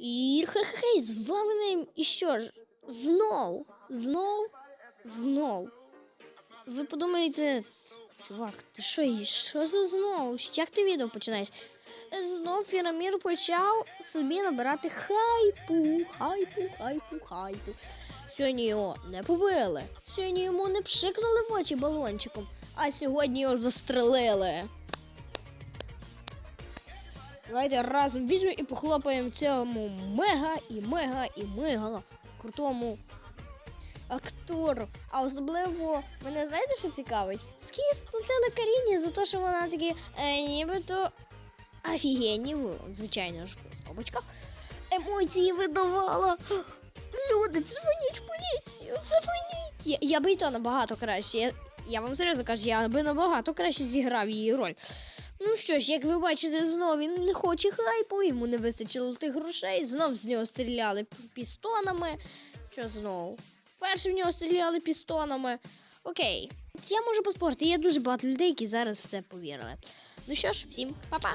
І хе-хе, з вами ним. І що ж? Знов, знов, знов. Ви подумаєте, чувак, ти що, і що за знов? Як ти відео починаєш? Знов Фірамір почав собі набирати хайпу, хайпу, хайпу, хайпу. Сьогодні його не побили, сьогодні йому не пшикнули в очі балончиком, а сьогодні його застрелили. Давайте разом візьмемо і похлопаємо цьому мега і мега і мега крутому актору. А особливо мене знаєте, що цікавить? Скільки сплатили Каріні за те, що вона такі е, нібито офігенні, звичайно ж, скобочках, емоції видавала. Люди, дзвоніть в поліцію, дзвоніть. Я, я би і то набагато краще. Я, я вам серйозно кажу, я би набагато краще зіграв її роль. Ну що ж, як ви бачите, знов він не хоче хайпу, йому не вистачило тих грошей, знов з нього стріляли пістонами. Що знову? Перше в нього стріляли пістонами. Окей. Я можу поспорити, є дуже багато людей, які зараз в це повірили. Ну що ж, всім па-па!